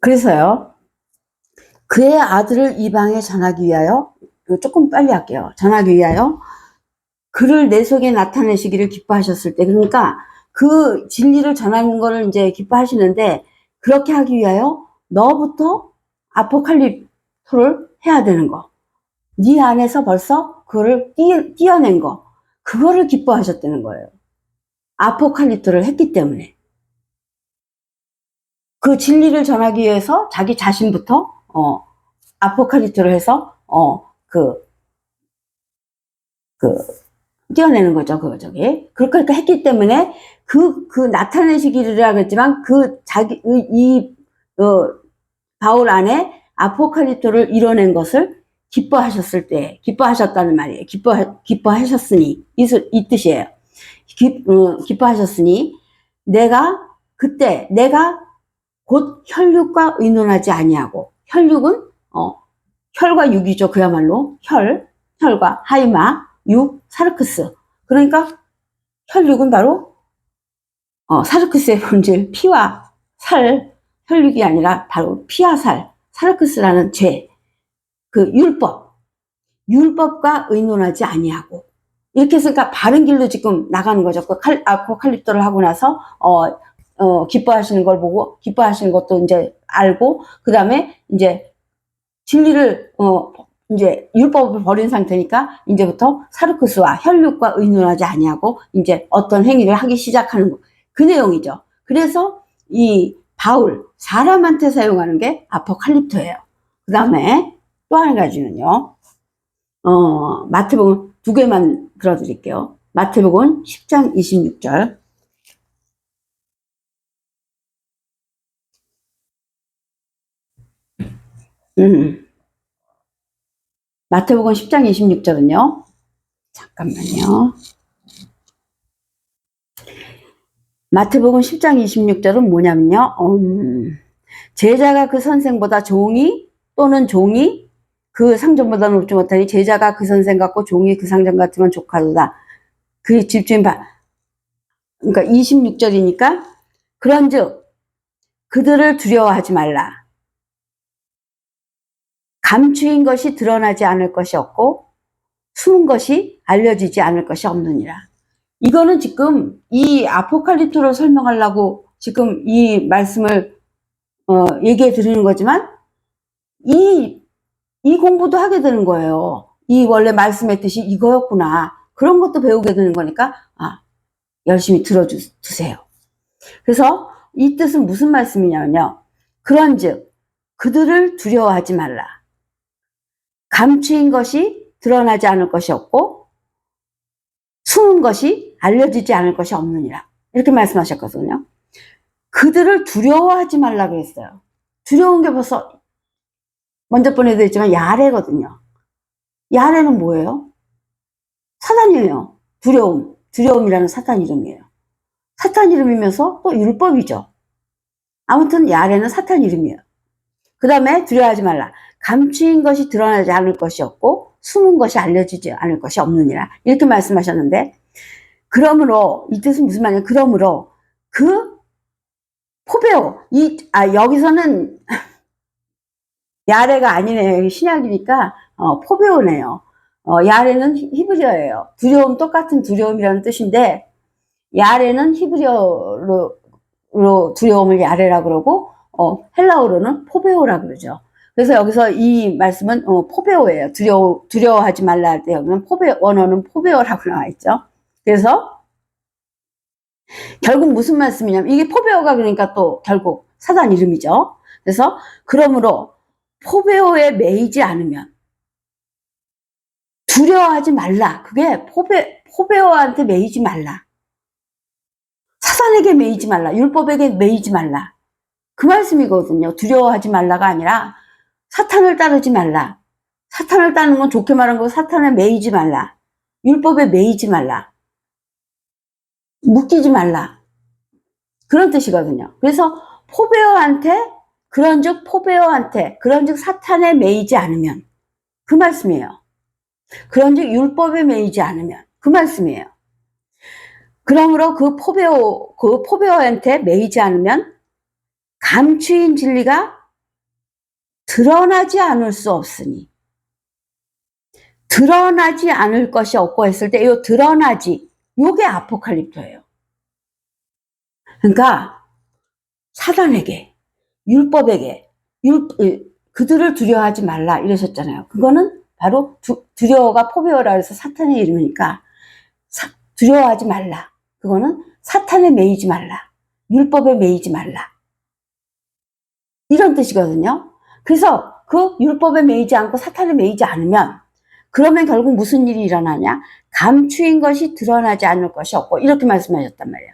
그래서요. 그의 아들을 이방에 전하기 위하여 조금 빨리 할게요. 전하기 위하여 그를 내 속에 나타내시기를 기뻐하셨을 때 그러니까 그 진리를 전하는 거를 이제 기뻐하시는데 그렇게 하기 위하여 너부터 아포칼립토를 해야 되는 거. 네 안에서 벌써 그거를 띄, 띄어낸 거. 그거를 기뻐하셨다는 거예요. 아포칼립토를 했기 때문에. 그 진리를 전하기 위해서 자기 자신부터 어 아포칼립토를 해서 어그그 그, 띄어내는 거죠 그 저기. 그렇게 했기 때문에 그그 나타내시기를 하겠지만 그 자기 이 어, 바울 안에 아포칼립토를 이뤄낸 것을 기뻐하셨을 때 기뻐하셨다는 말이에요. 기뻐 기뻐하셨으니 이, 수- 이 뜻이에요. 기, 어, 기뻐하셨으니 내가 그때 내가 곧 혈육과 의논하지 아니하고 혈육은 어 혈과 육이죠. 그야말로 혈 혈과 하이마 육 사르크스. 그러니까 혈육은 바로 어 사르크스의 본질 피와 살. 혈육이 아니라 바로 피와 살. 사르크스라는 죄. 그 율법. 율법과 의논하지 아니하고. 이렇게 해서 그러니까 바른 길로 지금 나가는 거죠. 그 칼, 아포칼립토를 하고 나서 어 어, 기뻐하시는 걸 보고, 기뻐하시는 것도 이제 알고, 그 다음에 이제 진리를, 어, 이제 율법을 버린 상태니까, 이제부터 사르크스와 혈육과 의논하지 아니하고, 이제 어떤 행위를 하기 시작하는 거. 그 내용이죠. 그래서 이 바울, 사람한테 사용하는 게 아포칼립토예요. 그 다음에 또 한 가지는요, 어, 마태복음 두 개만 들어드릴게요. 마태복음 10장 26절. 음. 마태복음 10장 26절은요. 잠깐만요. 마태복음 10장 26절은 뭐냐면요. 음, 제자가 그 선생보다 종이 또는 종이 그 상전보다 높지 못하니 제자가 그 선생 같고 종이 그 상전 같으면 조카도다. 그 집주인 바 그러니까 26절이니까 그런즉 그들을 두려워하지 말라. 감추인 것이 드러나지 않을 것이 없고 숨은 것이 알려지지 않을 것이 없느니라. 이거는 지금 이 아포칼립토를 설명하려고 지금 이 말씀을 어, 얘기해 드리는 거지만 이, 이 공부도 하게 되는 거예요. 이 원래 말씀의 뜻이 이거였구나. 그런 것도 배우게 되는 거니까 아, 열심히 들어주세요. 그래서 이 뜻은 무슨 말씀이냐면요. 그런즉 그들을 두려워하지 말라. 감추인 것이 드러나지 않을 것이 없고 숨은 것이 알려지지 않을 것이 없느니라. 이렇게 말씀하셨거든요. 그들을 두려워하지 말라 그랬어요. 두려운 게 벌써 먼저 보내드렸지만 야래거든요. 야래는 뭐예요? 사단이에요. 두려움. 두려움이라는 사탄 이름이에요. 사탄 이름이면서 또 율법이죠. 아무튼 야래는 사탄 이름이에요. 그 다음에 두려워하지 말라. 감추인 것이 드러나지 않을 것이 없고 숨은 것이 알려지지 않을 것이 없느니라. 이렇게 말씀하셨는데 그러므로 이 뜻은 무슨 말이냐? 그러므로 그 포베오 이아 여기서는 야레가 아니네요. 신약이니까 어, 포베오네요. 어, 야레는 히- 히브리어예요. 두려움 똑같은 두려움이라는 뜻인데 야레는 히브리어로 로 두려움을 야레라 그러고 어, 헬라어로는 포베오라 그러죠. 그래서 여기서 이 말씀은 어, 포베오예요. 두려워 두려워하지 말라 할 때 여기는 포베 원어는 포베오라고 나와 있죠. 그래서 결국 무슨 말씀이냐면 이게 포베오가 그러니까 또 결국 사단 이름이죠. 그래서 그러므로 포베오에 매이지 않으면 두려워하지 말라. 그게 포베 포베오한테 매이지 말라. 사단에게 매이지 말라. 율법에게 매이지 말라. 그 말씀이거든요. 두려워하지 말라가 아니라 사탄을 따르지 말라. 사탄을 따르는 건 좋게 말한 거 사탄에 매이지 말라. 율법에 매이지 말라. 묶이지 말라. 그런 뜻이거든요. 그래서 포베어한테 그런즉 포베어한테 그런즉 사탄에 매이지 않으면 그 말씀이에요. 그런즉 율법에 매이지 않으면 그 말씀이에요. 그러므로 그 포베어 그 포베어한테 매이지 않으면 감추인 진리가 드러나지 않을 수 없으니 드러나지 않을 것이 없고 했을 때 이 드러나지 요게 아포칼립토예요. 그러니까 사단에게 율법에게 율 이, 그들을 두려워하지 말라 이러셨잖아요. 그거는 바로 두, 두려워가 포비어라 해서 사탄의 이름이니까 사- 두려워하지 말라. 그거는 사탄에 매이지 말라. 율법에 매이지 말라. 이런 뜻이거든요. 그래서 그 율법에 매이지 않고 사탄에 매이지 않으면 그러면 결국 무슨 일이 일어나냐? 감추인 것이 드러나지 않을 것이 없고 이렇게 말씀하셨단 말이에요.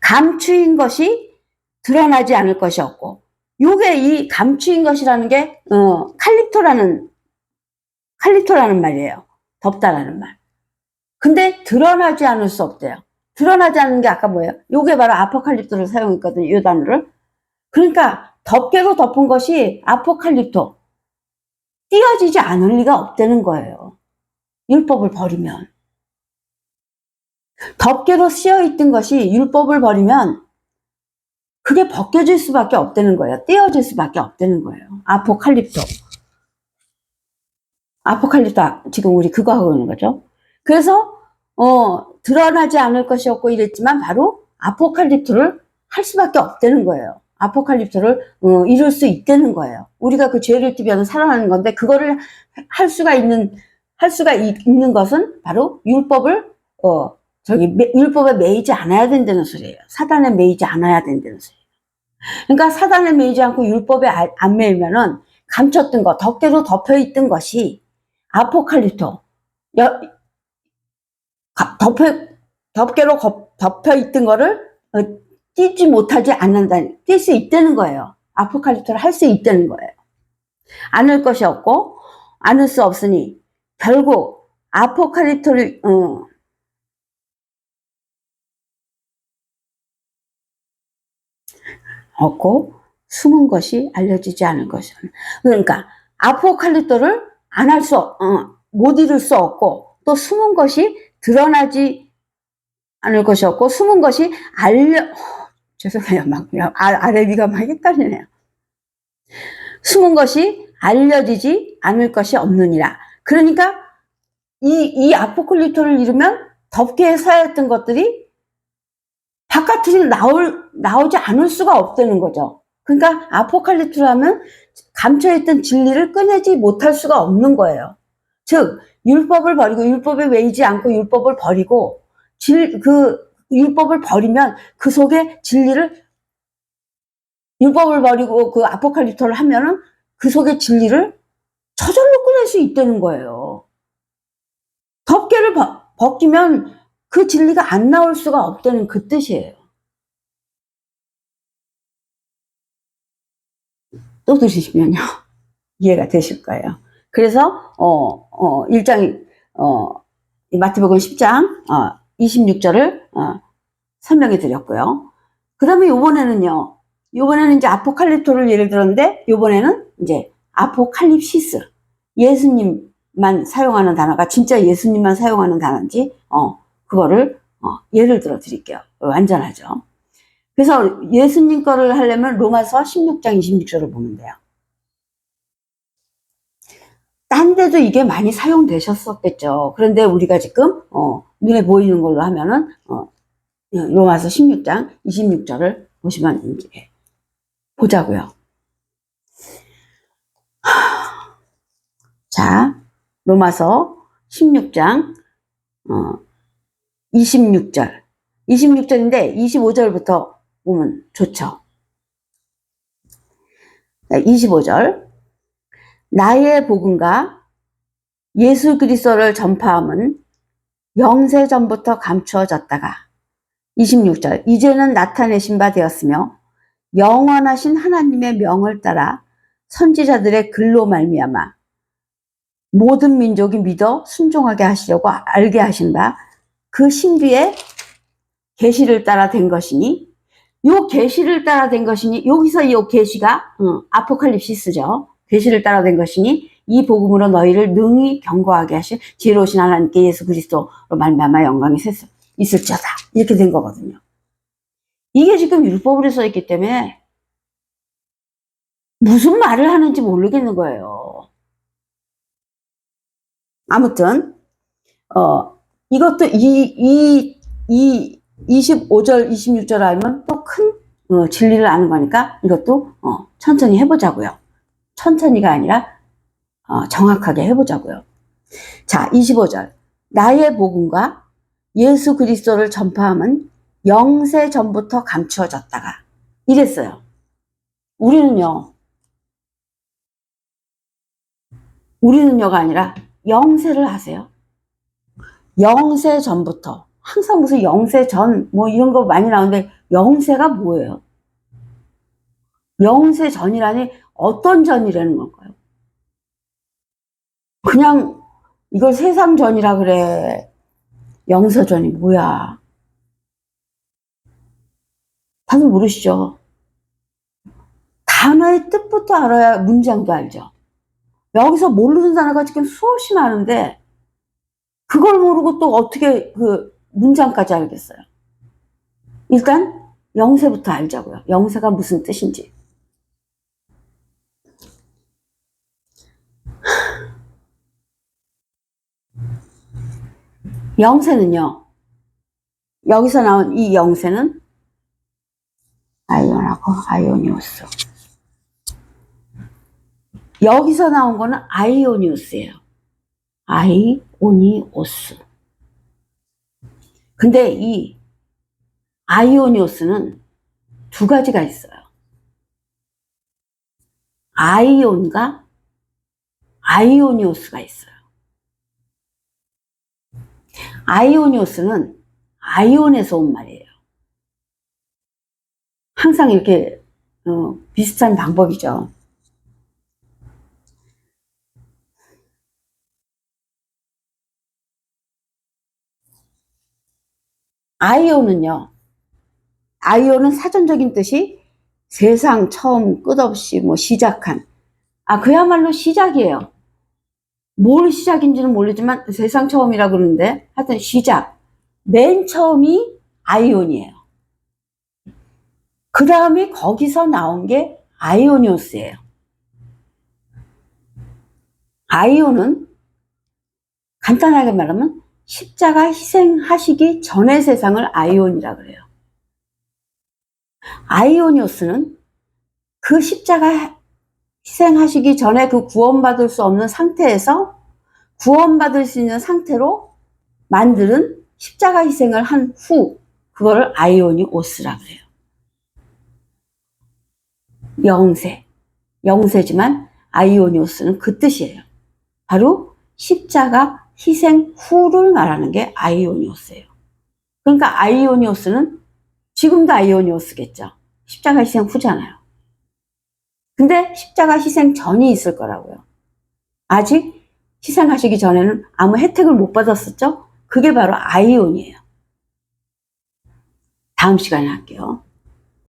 감추인 것이 드러나지 않을 것이 없고 요게 이 감추인 것이라는 게 어, 칼립토라는 칼립토라는 말이에요. 덥다라는 말. 근데 드러나지 않을 수 없대요. 드러나지 않는 게 아까 뭐예요? 요게 바로 아포칼립토를 사용했거든요. 요 단어를. 그러니까 덮개로 덮은 것이 아포칼립토. 띄어지지 않을 리가 없다는 거예요. 율법을 버리면. 덮개로 씌어 있던 것이 율법을 버리면 그게 벗겨질 수밖에 없다는 거예요. 띄어질 수밖에 없다는 거예요. 아포칼립토. 아포칼립토 지금 우리 그거 하고 있는 거죠. 그래서 어 드러나지 않을 것이 없고 이랬지만 바로 아포칼립토를 할 수밖에 없다는 거예요. 아포칼립토를 어, 이룰 수 있다는 거예요. 우리가 그 죄를 띠면 살아나는 건데 그거를 할 수가 있는 할 수가 있- 있는 것은 바로 율법을 어 저기 매- 율법에 매이지 않아야 된다는 소리예요. 사단에 매이지 않아야 된다는 소리예요. 그러니까 사단에 매이지 않고 율법에 아- 안 매이면은 감췄던 것, 덮개로 덮여 있던 것이 아포칼립토, 덮여 덮개로 거- 덮여 있던 거를 어, 띄지 못하지 않는다, 뛸 수 있다는 거예요. 아포칼립토를 할 수 있다는 거예요. 않을 것이 없고, 않을 수 없으니, 결국, 아포칼립토를, 어, 없고, 숨은 것이 알려지지 않을 것이. 그러니까, 아포칼립토를 안 할 수, 없- 어, 못 이룰 수 없고, 또 숨은 것이 드러나지 않을 것이 없고, 숨은 것이 알려, 죄송해요. 막, 아, 아래비가 막 헷갈리네요. 숨은 것이 알려지지 않을 것이 없느니라. 그러니까 이, 이 아포클리토를 이루면 덮개에 쌓였던 것들이 바깥으로 나올, 나오지 않을 수가 없다는 거죠. 그러니까 아포칼립토라면 감춰있던 진리를 꺼내지 못할 수가 없는 거예요. 즉, 율법을 버리고, 율법에 매이지 않고 율법을 버리고, 질, 그, 율법을 버리면 그 속에 진리를 율법을 버리고 그 아포칼립토를 하면은 그 속에 진리를 저절로 꺼낼 수 있다는 거예요. 덮개를 벗- 벗기면 그 진리가 안 나올 수가 없다는 그 뜻이에요. 또 들으시면요. 이해가 되실 거예요. 그래서, 어, 어, 1장, 어, 이 마태복음 10장, 어, 26절을, 어, 설명해 드렸고요. 그 다음에 요번에는요, 요번에는 이제 아포칼립토를 예를 들었는데, 요번에는 이제 아포칼립시스. 예수님만 사용하는 단어가 진짜 예수님만 사용하는 단어인지, 어, 그거를, 어, 예를 들어 드릴게요. 완전하죠. 그래서 예수님 거를 하려면 로마서 16장 26절을 보면 돼요. 딴 데도 이게 많이 사용되셨었겠죠. 그런데 우리가 지금, 어, 눈에 보이는 걸로 하면은, 어, 로마서 16장 26절을 보시면 이제 보자고요. 자, 로마서 16장 어, 26절. 26절인데 25절부터 보면 좋죠. 25절. 나의 복음과 예수 그리스도를 전파함은 영세 전부터 감추어졌다가 26절 이제는 나타내신 바 되었으며 영원하신 하나님의 명을 따라 선지자들의 글로 말미암아 모든 민족이 믿어 순종하게 하시려고 알게 하신 바 그 신비의 계시를 따라 된 것이니 요 계시를 따라 된 것이니 여기서 요 계시가 어, 아포칼립시스죠. 계시를 따라 된 것이니 이 복음으로 너희를 능히 경고하게 하실 지혜로우신 하나님께 예수 그리스도로 말미암아 영광이 셋 있을지어다 이렇게 된 거거든요. 이게 지금 율법으로 써 있기 때문에 무슨 말을 하는지 모르겠는 거예요. 아무튼, 어, 이것도 이, 이, 이 25절, 26절 알면 또큰 어, 진리를 아는 거니까 이것도 어, 천천히 해보자고요. 천천히가 아니라 어, 정확하게 해보자고요. 자, 25절. 나의 복음과 예수 그리스도를 전파함은 영세 전부터 감추어졌다가 이랬어요. 우리는요, 우리는요가 아니라 영세를 하세요. 영세 전부터 항상 무슨 영세 전 뭐 이런 거 많이 나오는데 영세가 뭐예요? 영세 전이라니 어떤 전이라는 걸까요? 그냥 이걸 세상 전이라 그래. 영세 전이 뭐야? 다들 모르시죠? 단어의 뜻부터 알아야 문장도 알죠. 여기서 모르는 단어가 지금 수없이 많은데 그걸 모르고 또 어떻게 그 문장까지 알겠어요? 일단 영세부터 알자고요. 영세가 무슨 뜻인지. 영세는요. 여기서 나온 이 영세는 아이온하고 아이오니우스. 여기서 나온 거는 아이오니우스예요. 아이오니오스. 근데 이 아이오니오스는 두 가지가 있어요. 아이온과 아이오니오스가 있어요. 아이오니오스는 아이온에서 온 말이에요. 항상 이렇게 어, 비슷한 방법이죠. 아이오는요. 아이오는 사전적인 뜻이 세상 처음 끝없이 뭐 시작한 아 그야말로 시작이에요. 뭘 시작인지는 모르지만 세상 처음이라 그러는데 하여튼 시작 맨 처음이 아이온이에요. 그 다음에 거기서 나온 게 아이오니오스예요. 아이온은 간단하게 말하면 십자가 희생하시기 전의 세상을 아이온이라 그래요. 아이오니오스는 그 십자가 희생하시기 전에 그 구원받을 수 없는 상태에서 구원받을 수 있는 상태로 만드는 십자가 희생을 한 후, 그거를 아이오니 오스라 그래요. 영세. 영세지만 아이오니오스는 그 뜻이에요. 바로 십자가 희생 후를 말하는 게 아이오니오스예요. 그러니까 아이오니오스는 지금도 아이오니오스겠죠. 십자가 희생 후잖아요. 근데 십자가 희생 전이 있을 거라고요. 아직 희생하시기 전에는 아무 혜택을 못 받았었죠? 그게 바로 아이온이에요. 다음 시간에 할게요.